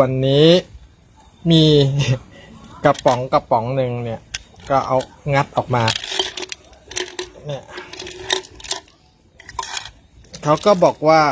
วันนี้มีกระป๋องกระป๋องหนึ่งเนี่ย ก็เอางัดออกมา เนี่ยเขาก็บอกว่า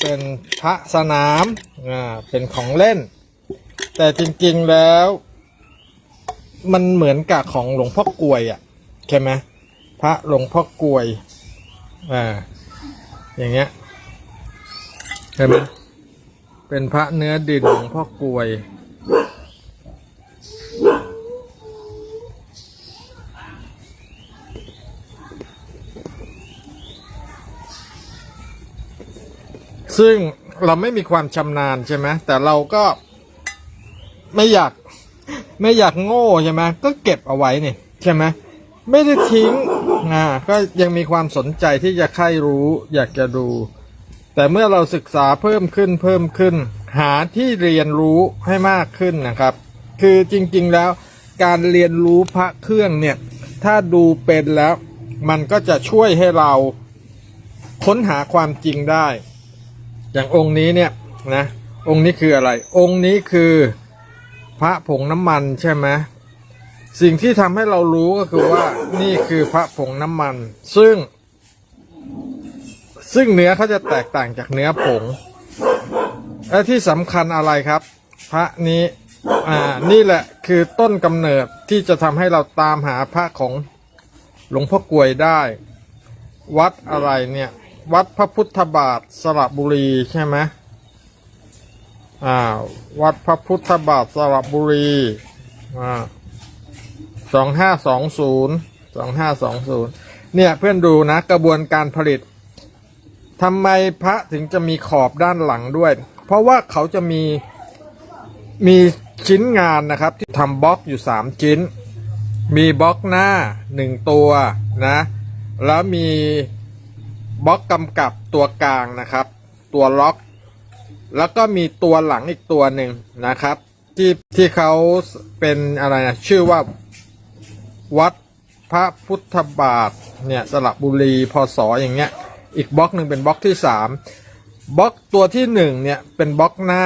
เป็นพระสนามอ่าเป็นของเล่น แต่จริงๆแล้ว มันเหมือนกับของหลวงพ่อกลวยอะใช่ไหมพระหลวงพ่อกลวยอ่าอย่างเงี้ยเห็นไหม เป็นพระเนื้อดินหลวงพ่อกลวย ซึ่งเราไม่มีความชำนาญใช่ไหมแต่เราก็ไม่อยากไม่อยากโง่ใช่ไหมก็เก็บเอาไว้นี่ใช่ไหมไม่ได้ทิ้งอ่าก็ยังมีความสนใจที่จะใคร่รู้อยากจะดู แต่เมื่อเราศึกษาเพิ่มขึ้นเพิ่มขึ้น หาที่เรียนรู้ให้มากขึ้นนะครับ คือจริงๆแล้วการเรียนรู้พระเครื่องเนี่ย ถ้าดูเป็นแล้วมันก็จะช่วยให้เราค้นหาความจริงได้ อย่างองค์นี้เนี่ยนะองค์นี้คืออะไร องค์นี้คือพระผงน้ำมันใช่ไหมสิ่งที่ทำให้เรารู้ก็คือว่านี่คือพระผงน้ำมัน ซึ่ง ซึ่งเนื้อเขาจะแตกต่างจากเนื้อผง และที่สำคัญอะไรครับ พระนี้อ่านี่แหละคือต้นกำเนิดที่จะทำให้เราตามหาพระของหลวงพ่อกวยได้ วัดอะไรเนี่ย วัดพระพุทธบาทสระบุรีใช่ไหมอ่าวัดพระพุทธบาทสระบุรีอ่าสองห้าสองศูนย์สองห้าสองศูนย์เนี่ยเพื่อนดูนะกระบวนการผลิต ทำไมพระถึงจะมีขอบด้านหลังด้วย เพราะว่าเขาจะมีมีชิ้นงานนะครับ ที่ทำบล็อกอยู่สามชิ้น มีบล็อกหน้าหนึ่งตัวนะ แล้วมีบล็อกกำกับตัวกลางนะครับ ตัวล็อก แล้วก็มีตัวหลังอีกตัวหนึ่งนะครับ ที่ที่เขาเป็นอะไรนะชื่อว่าวัดพระพุทธบาทเนี่ยสระบุรีพศอย่างเงี้ย อีกบล็อกหนึ่งเป็นบล็อกที่สามบล็อกตัวที่หนึ่งเนี่ยเป็นบล็อกหน้า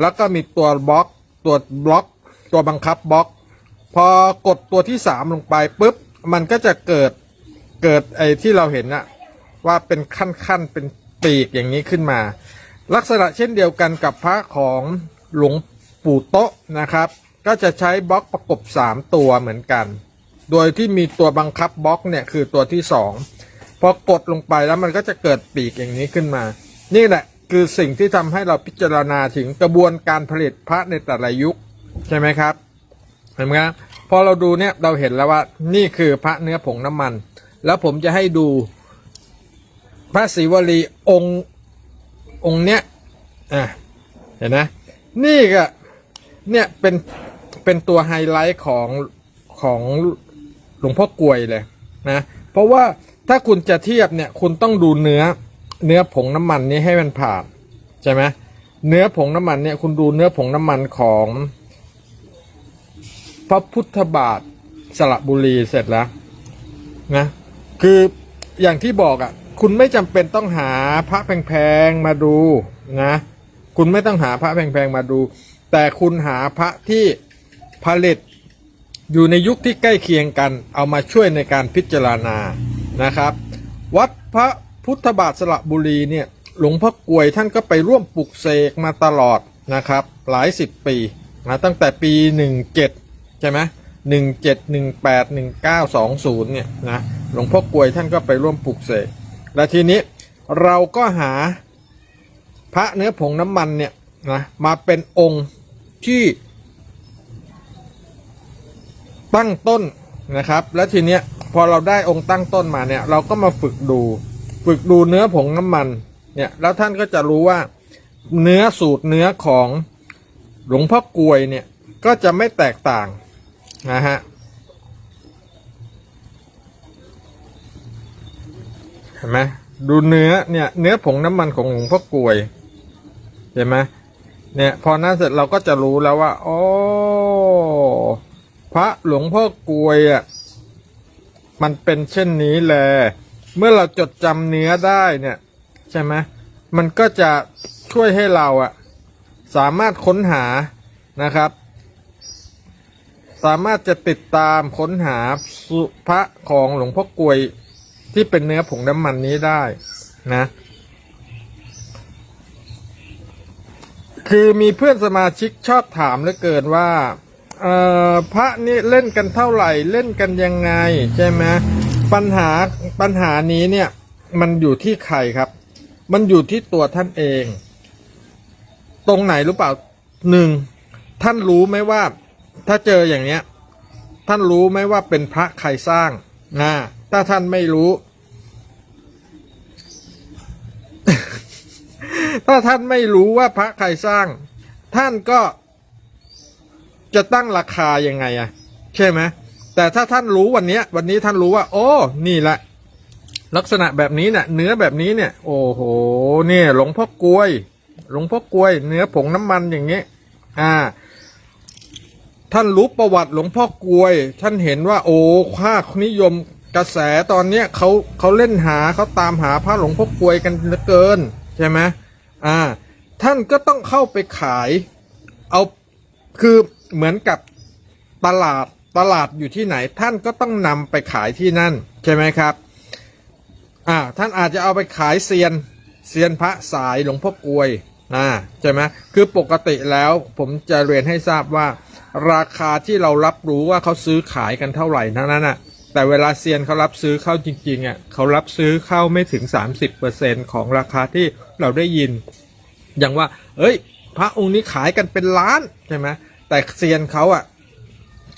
แล้วก็มีตัวบล็อกตัวบล็อก ตัวบังคับบล็อก พอกดตัวที่สามลงไปปุ๊บมันก็จะเกิดเกิดไอ้ที่เราเห็นอะว่าเป็นขั้นๆเป็นปีกอย่างนี้ขึ้นมา ลักษณะเช่นเดียวกันกับพระของหลวงปู่โตะนะครับ ก็จะใช้บล็อกประกบ 3 ตัวเหมือนกัน โดยที่มีตัวบังคับบล็อกเนี่ยคือตัวที่ 2 อกดลงไปแล้วมันก็จะเกิดปีกอย่างนี้ขึ้นมา นี่แหละคือสิ่งที่ทำให้เราพิจารณาถึงกระบวนการผลิตพระในแต่ละยุคใช่ไหมครับเห็นไหมครับพอเราดูเนี่ยเราเห็นแล้วว่านี่คือพระเนื้อผงน้ำมัน แล้วผมจะให้ดูพระศิวลีองค์องค์เนี้ยอะเห็นนะนี่ก็เนี่ยเป็นเป็นตัวไฮไลท์ของของหลวงพ่อกลวยเลยนะเพราะว่า ถ้าคุณจะเทียบเนี่ยคุณต้องดูเนื้อเนื้อผงน้ำมันนี้ให้มันผ่านใช่ไหมเนื้อผงน้ำมันเนี่ยคุณดูเนื้อผงน้ำมันของ พระพุทธบาทสระบุรีเสร็จแล้วนะคืออย่างที่บอกอะ่ะ คุณไม่จำเป็นต้องหาพระแพงๆมาดูนะคุณไม่ต้องหาพระแพงๆมาดู แต่คุณหาพระที่ผลิตอยู่ในยุคที่ใกล้เคียงกัน เอามาช่วยในการพิจารณา นะครับ วัดพระพุทธบาทสระบุรีเนี่ยหลวงพ่อกวยท่านก็ไปร่วมปลุกเสกมาตลอดนะครับ หลายสิบปีนะตั้งแต่ปี 17 ใช่ไหมหนึ่งเจ็ดหนึ่งแปดหนึ่งเก้าสองศูนย์เนี่ยนะหลวงพ่อกวยท่านก็ไปร่วมปลุกเสกและทีนี้เราก็หาพระเนื้อผงน้ำมันเนี่ยนะมาเป็นองค์ที่ตั้งต้นนะครับ แล้วทีเนี้ย อเราได้องค์ตั้งต้นมาเนี่ย เราก็มาฝึกดู ฝึกดูเนื้อผงน้ำมันเนี่ยแล้วท่านก็จะรู้ว่า เนื้อสูตรเนื้อของหลวงพ่อกลวยเนี่ยก็จะไม่แตกต่างนะฮะเห็นไหมดูเนื้อเนี่ยเนื้อผงน้ำมันของหลวงพ่อกลวยเห็นไหมเนี่ยพอนั้นเสร็จเราก็จะรู้แล้วว่าโอ๋อพระหลวงพ่อกลวยอะ มันเป็นเช่นนี้แหละเมื่อเราจดจำเนื้อได้เนี่ยใช่ไหมมันก็จะช่วยให้เราอะสามารถค้นหานะครับ สามารถจะติดตามค้นหาสุพระของหลวงพ่อกลวยที่เป็นเนื้อผงน้ำมันนี้ได้นะ คือมีเพื่อนสมาชิกชอบถามเหลือเกินว่า พระนี่เล่นกันเท่าไหร่เล่นกันยังไงใช่ไหมปัญหาปัญหานี้เนี่ยมันอยู่ที่ใครครับ มันอยู่ที่ตัวท่านเอง ตรงไหนรู้เปล่าหนึ่งท่านรู้ไหมว่า ถ้าเจออย่างเนี้ย ท่านรู้ไหมว่าเป็นพระใครสร้างนะถ้าท่านไม่รู้ ถ้าท่านไม่รู้ว่าพระใครสร้าง ท่านก็ จะตั้งราคายังไงอะใช่ไหมแต่ถ้าท่านรู้วันนี้วันนี้ท่านรู้ว่า โอ้ นี่แหละ ลักษณะแบบนี้เนี่ยเนื้อแบบนี้เนี่ย โอ้โหเนี่ยหลวงพ่อกลวย หลวงพ่อกลวย เนื้อผงน้ำมันอย่างเงี้ยอ่า ท่านรู้ประวัติหลวงพ่อกลวย ท่านเห็นว่า โอ้ค่านิยมกระแสตอนเนี้ยเขาเขาเล่นหาเขาตามหาพระหลวงพ่อกลวยกันเหลือเกิน ใช่ไหมอ่า ท่านก็ต้องเข้าไปขาย เอาคือ เหมือนกับตลาดตลาดอยู่ที่ไหนท่านก็ต้องนำไปขายที่นั่น ใช่ไหมครับอ่าท่านอาจจะเอาไปขายเซียนเซียนพระสายหลวงพ่อกวยอ่าใช่ไหมคือปกติแล้วผมจะเรียนให้ทราบว่า ราคาที่เรารับรู้ว่าเขาซื้อขายกันเท่าไหร่นั้นน่ะแต่เวลาเซียนเขารับซื้อเข้าจริงๆอะเขารับซื้อเข้าไม่ถึง 30%ของราคาที่เราได้ยิน อย่างว่า เอ้ย พระองค์นี้ขายกันเป็นล้านใช่ไหม แต่เซียนเขาอะ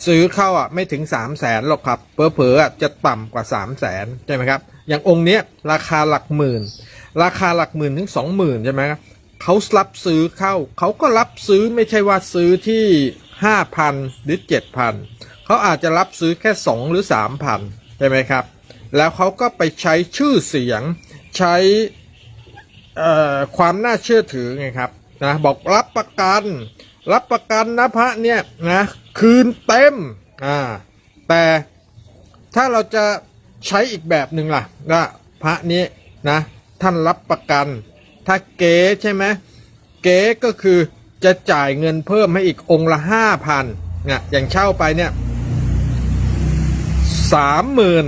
ซื้อเข้าอะไม่ถึงสามแสนหรอกครับเพอเพอๆอะจะต่ำกว่าสามแสนใช่ไหมครับ อย่างองค์เนี้ยราคาหลักหมื่น ราคาหลักหมื่นถึงสองหมื่นใช่ไหมครับเขารับซื้อเข้า เขาก็รับซื้อไม่ใช่ว่าซื้อที่ห้าพันหรือเจ็ดพันเขาอาจจะรับซื้อแค่สองหรือสามพันใช่ไหมครับ แล้วเขาก็ไปใช้ชื่อเสียงใช้ความน่าเชื่อถือไงครับนะบอกรับประกัน รับประกันนะพระเนี่ยนะคืนเต็มอ่าแต่ถ้าเราจะใช้อีกแบบหนึ่งล่ะว่าพระนี้นะท่านรับประกัน ถ้าเก๋ใช่ไหมเก๋ก็คือจะจ่ายเงินเพิ่มให้อีกองค์ละห้าพันเนี่ยอย่างเช่าไปเนี่ยสามหมื่น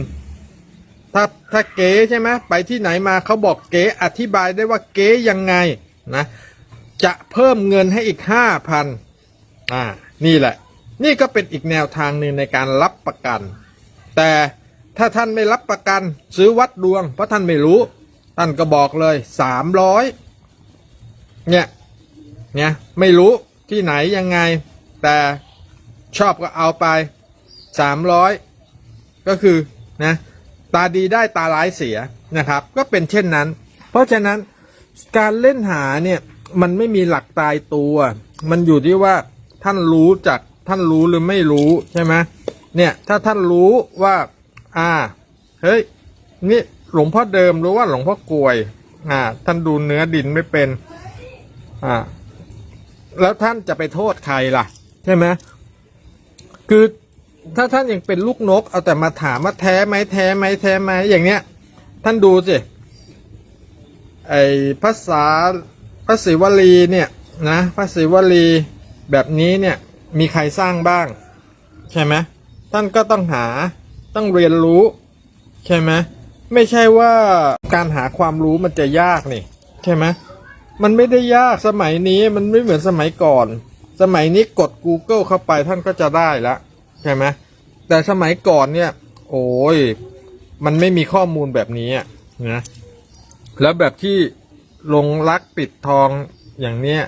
ถ้าถ้าเก๋ใช่ไหมไปที่ไหนมาเขาบอกเก๋อธิบายได้ว่าเก๋ยังไงนะ จะเพิ่มเงินให้อีกห้าพันอ่า นี่แหละ นี่ก็เป็นอีกแนวทางหนึ่งในการรับประกัน แต่ถ้าท่านไม่รับประกันซื้อวัดดวง เพราะท่านไม่รู้ ท่านก็บอกเลยสามร้อยเนี่ย เนี่ยไม่รู้ที่ไหนยังไง แต่ชอบก็เอาไปสามร้อยก็คือนะตาดีได้ตาร้ายเสียนะครับ ก็เป็นเช่นนั้น เพราะฉะนั้นการเล่นหาเนี่ย มันไม่มีหลักตายตัว มันอยู่ที่ว่าท่านรู้จักท่านรู้หรือไม่รู้ใช่ไหมเนี่ยถ้าท่านรู้ว่า อ่า เฮ้ย นี่หลวงพ่อเดิมรู้ว่าหลวงพ่อกลวย อ่า ท่านดูเนื้อดินไม่เป็น อ่า แล้วท่านจะไปโทษใครล่ะ ใช่ไหมคือถ้าท่านยังเป็นลูกนก เอาแต่มาถามว่าแท้ไหมแท้ไหมแท้ไหมอย่างเนี้ย ท่านดูสิไอภาษา ระศิวลีเนี่ยนะพระศิวลีแบบนี้เนี่ยมีใครสร้างบ้าง ใช่ไหมท่านก็ต้องหาต้องเรียนรู้ ใช่ไหมไม่ใช่ว่าการหาความรู้มันจะยากนี่ ใช่ไหมมันไม่ได้ยากสมัยนี้มันไม่เหมือนสมัยก่อน สมัยนี้กด Google เข้าไปท่านก็จะได้แล้วใช่ไหมแต่สมัยก่อนเนี่ย โอ้ยมันไม่มีข้อมูลแบบนี้นะแล้วแบบที่ ลงรักปิดทองอย่างเนี้ย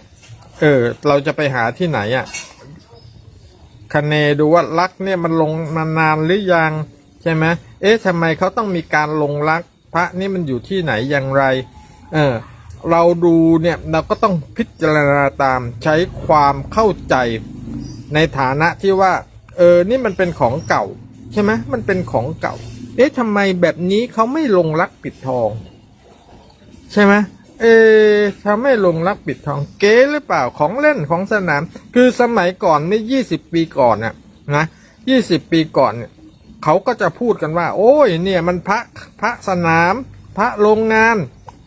เออ เราจะไปหาที่ไหนอะ่ะคะเนดูว่ารักเนี่ยมันลงมานานหรือยังใช่ไหมเอ๊ะทำไมเขาต้องมีการลงรัก พระนี่มันอยู่ที่ไหนอย่างไร เออ เราดูเนี่ยเราก็ต้องพิจารณาตามใช้ความเข้าใจ ในฐานะที่ว่า เออ นี่มันเป็นของเก่า ใช่ไหมมันเป็นของเก่า เอ๊ะทำไมแบบนี้เขาไม่ลงรักปิดทอง ใช่ไหม เอ๊ะทำไม่ลงรักปิดทองเก๋หรือเปล่าของเล่นของสนาม คือสมัยก่อนไม่ยี่สิบปีก่อนน่ะนะยี่สิบปีก่อนเนี่ยเขาก็จะพูดกันว่า โอ้ยเนี่ยมันพระพระสนาม พระโรงงาน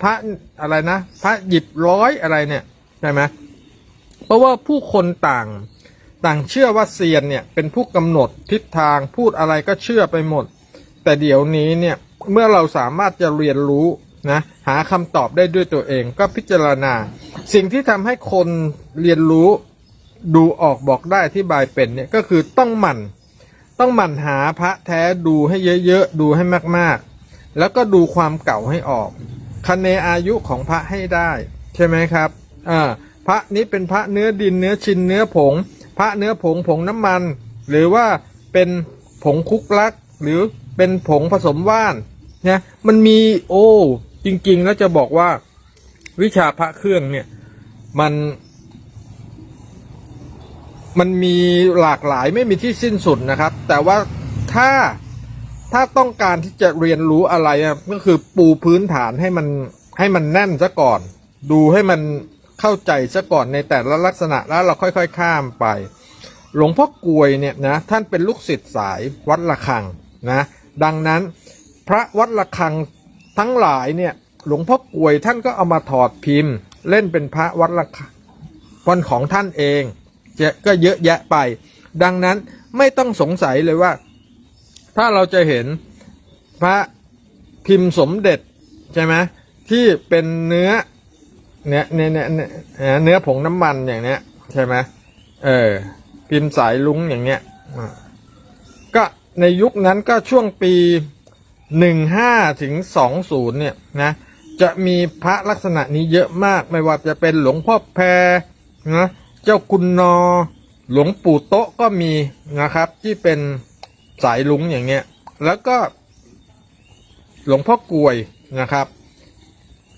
พระอะไรนะ พระหยิบร้อยอะไรเนี่ยใช่ไหมเพราะว่าผู้คนต่างต่างเชื่อว่าเซียนเนี่ยเป็นผู้กำหนดทิศทางพูดอะไรก็เชื่อไปหมด แต่เดี๋ยวนี้เนี่ยเมื่อเราสามารถจะเรียนรู้ นะหาคำตอบได้ด้วยตัวเองก็พิจารณา สิ่งที่ทำให้คนเรียนรู้ดูออกบอกได้ที่บายเป็นเนี่ยก็คือต้องหมั่น ต้องหมั่นหาพระแท้ดูให้เยอะๆ ดูให้มากๆ แล้วก็ดูความเก่าให้ออกคะเนอายุของพระให้ได้ ใช่ไหมครับอ่าพระนี้เป็นพระเนื้อดินเนื้อชินเนื้อผง พระเนื้อผงผงน้ำมัน หรือว่าเป็นผงคุกลัก หรือเป็นผงผสมว่านเนี่ยมันมีโอ้ จริง ๆ แล้วจะบอกว่าวิชาพระเครื่องเนี่ย มัน มันมีหลากหลายไม่มีที่สิ้นสุดนะครับ แต่ว่าถ้าถ้าต้องการที่จะเรียนรู้อะไรก็คือปูพื้นฐานให้มันให้มันแน่นซะก่อน ดูให้มันเข้าใจซะก่อนในแต่ละลักษณะแล้วเราค่อย ๆ ข้ามไป หลวงพ่อกวยเนี่ยนะท่านเป็นลูกศิษย์สายวัดระฆังนะ ดังนั้นพระวัดระฆัง ทั้งหลายเนี่ยหลวงพ่อกวยท่านก็เอามาถอดพิมพ์ เล่นเป็นพระวัดระคนของท่านเองจะก็เยอะแยะไป ดังนั้นไม่ต้องสงสัยเลยว่า ถ้าเราจะเห็นพระพิมพ์สมเด็จใช่ไหมที่เป็นเนื้อเนี่ยเนี่ยเนี่ยเนื้อผงน้ำมันอย่างเนี้ยใช่ไหมเออพิมพ์สายลุงอย่างเนี้ยก็ในยุคนั้นก็ช่วงปี หนึ่งห้าถึงสองศูนย์เนี่ยนะจะมีพระลักษณะนี้เยอะมากไม่ว่าจะเป็นหลวงพ่อแพรนะเจ้าคุณนอ หลวงปู่โต๊ะก็มีนะครับ ที่เป็นสายลุงอย่างเงี้ย แล้วก็ หลวงพ่อกลวยนะครับ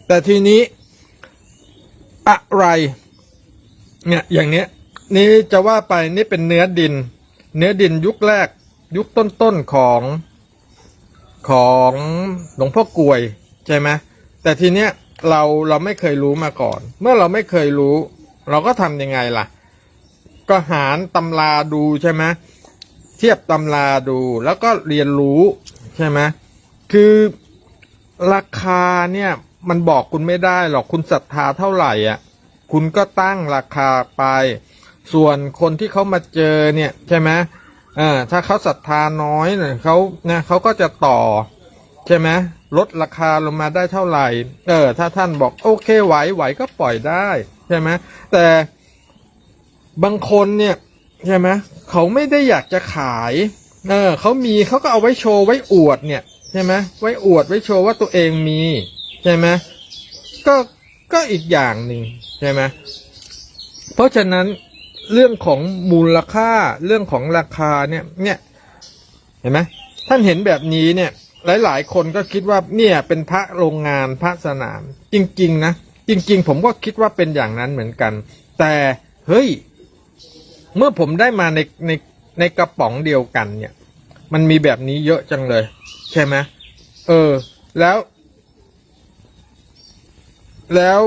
แต่ทีนี้อะไรเนี่ยอย่างเนี้ยนี่จะว่าไปนี่เป็นเนื้อดิน เนื้อดินยุคแรกยุคต้นๆของ ของหลวงพ่อกลวยใช่ไหมแต่ทีเนี้ยเราเราไม่เคยรู้มาก่อน เมื่อเราไม่เคยรู้ เราก็ทำยังไงล่ะ ก็หารตำราดูใช่ไหมเทียบตำราดูแล้วก็เรียนรู้ใช่ไหมคือราคาเนี่ยมันบอกคุณไม่ได้หรอกคุณศรัทธาเท่าไหร่อะ คุณก็ตั้งราคาไป ส่วนคนที่เขามาเจอเนี่ยใช่ไหม อ่าถ้าเขาศรัทธาน้อยเนี่ยเขาเนี่ยเขาก็จะต่อ ใช่ไหมลดราคาลงมาได้เท่าไหร่ เออ ถ้าท่านบอกโอเคไหวไหวก็ปล่อยได้ใช่ไหมแต่บางคนเนี่ยใช่ไหมเขาไม่ได้อยากจะขาย เออเขามีเขาก็เอาไว้โชว์ไว้อวดเนี่ยใช่ไหมไว้อวดไว้โชว์ว่าตัวเองมีใช่ไหมก็ก็อีกอย่างหนึ่งใช่ไหมเพราะฉะนั้น เรื่องของมูลค่าเรื่องของราคาเนี่ยเนี่ยเห็นไหมท่านเห็นแบบนี้เนี่ย หลายๆ คนก็คิดว่าเนี่ยเป็นพระโรงงานพระสนาม จริง ๆ นะ จริง ๆ ผมก็คิดว่าเป็นอย่างนั้นเหมือนกัน แต่เฮ้ย เมื่อผมได้มาในในในกระป๋องเดียวกันเนี่ย มันมีแบบนี้เยอะจังเลย ใช่ไหมเออ แล้ว แล้ว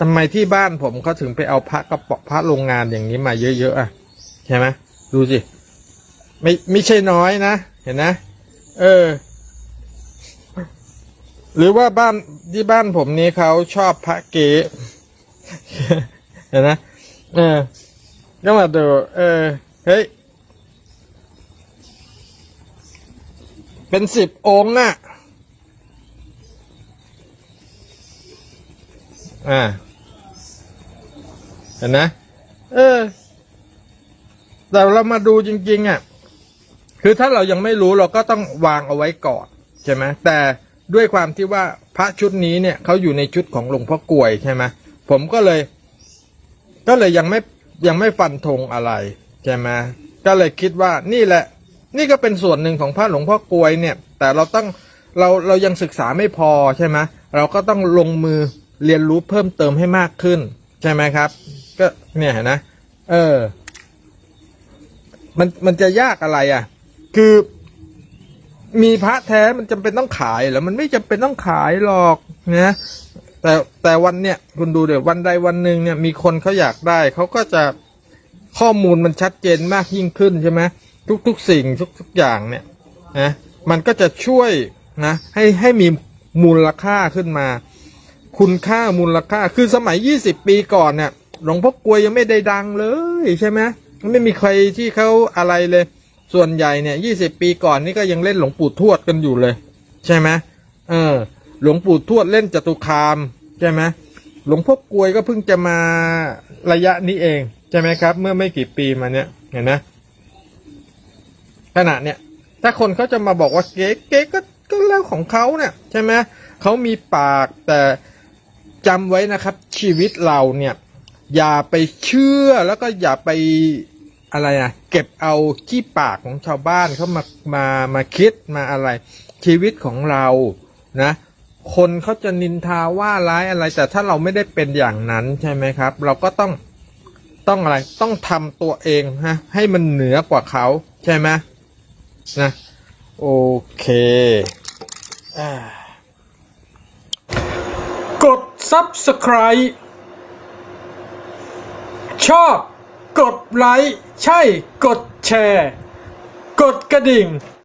ทำไมที่บ้านผมเขาถึงไปเอาพระกระป๋องพระโรงงานอย่างนี้มาเยอะๆอะใช่ไหมดูสิ ไม่ไม่ใช่น้อยนะ เห็นนะ เออ หรือว่าบ้านที่บ้านผมนี้เขาชอบพระเก๋เห็นนะเออก็มาดูเออเฮ้ยเป็นสิบองค์น่ะ อ่า ห็นนะเออ แต่เรามาดูจริง ๆ อะ คือถ้าเรายังไม่รู้เราก็ต้องวางเอาไว้ก่อนใช่ไหมแต่ด้วยความที่ว่าพระชุดนี้เนี่ยเขาอยู่ในชุดของหลวงพ่อกลวยใช่ไหมผมก็เลย ก็เลยยังไม่ยังไม่ฟันธงอะไรใช่ไหมก็เลยคิดว่านี่แหละ นี่ก็เป็นส่วนหนึ่งของพระหลวงพ่อกลวยเนี่ย แต่เราต้องเราเรายังศึกษาไม่พอใช่ไหมเราก็ต้องลงมือเรียนรู้เพิ่มเติมให้มากขึ้น ใช่ไหมครับ ก็เนี่ยเห็นนะเออ มันมันจะยากอะไรอะ คือ มีพระแท้มันจำเป็นต้องขายเหรอมันไม่จำเป็นต้องขายหรอกนะแต่แต่วันเนี้ยคุณดูเดี๋ยววันใดวันหนึ่งเนี่ย มีคนเขาอยากได้เขาก็จะข้อมูลมันชัดเจนมากยิ่งขึ้นใช่ไหมทุกทุกสิ่งทุกทุกอย่างเนี่ยนะมันก็จะช่วยนะให้ให้มีมูลค่าขึ้นมา คุณค่ามูลค่าคือสมัย 20 ปีก่อนเนี่ย หลวงพ่อกลวยยังไม่ได้ดังเลยใช่ไหมไม่มีใครที่เขาอะไรเลย ส่วนใหญ่เนี่ยยี่สิบปีก่อนนี่ก็ยังเล่นหลวงปู่ทวดกันอยู่เลย ใช่ไหมเออ หลวงปู่ทวดเล่นจตุคามใช่ไหมหลวงพ่อกลวยก็เพิ่งจะมาระยะนี้เองใช่ไหมครับ เมื่อไม่กี่ปีมาเนี้ยเห็นไหมขณะเนี้ยถ้าคนเขาจะมาบอกว่าเก๊เก๊ก็ก็แล้วของเขาเนี่ยใช่ไหมเขามีปากแต่จำไว้นะครับ ชีวิตเราเนี่ย อย่าไปเชื่อแล้วก็อย่าไปอะไรนะเก็บเอาขี้ปากของชาวบ้านเขามามามาคิดมาอะไร ชีวิตของเรานะ คนเขาจะนินทาว่าร้ายอะไร แต่ถ้าเราไม่ได้เป็นอย่างนั้นใช่ไหมครับ เราก็ต้องต้องอะไรต้องทำตัวเองฮะให้มันเหนือกว่าเขาใช่ไหมนะโอเคอกด subscribe ชอบ กดไลค์ ใช่ กดแชร์ กดกระดิ่ง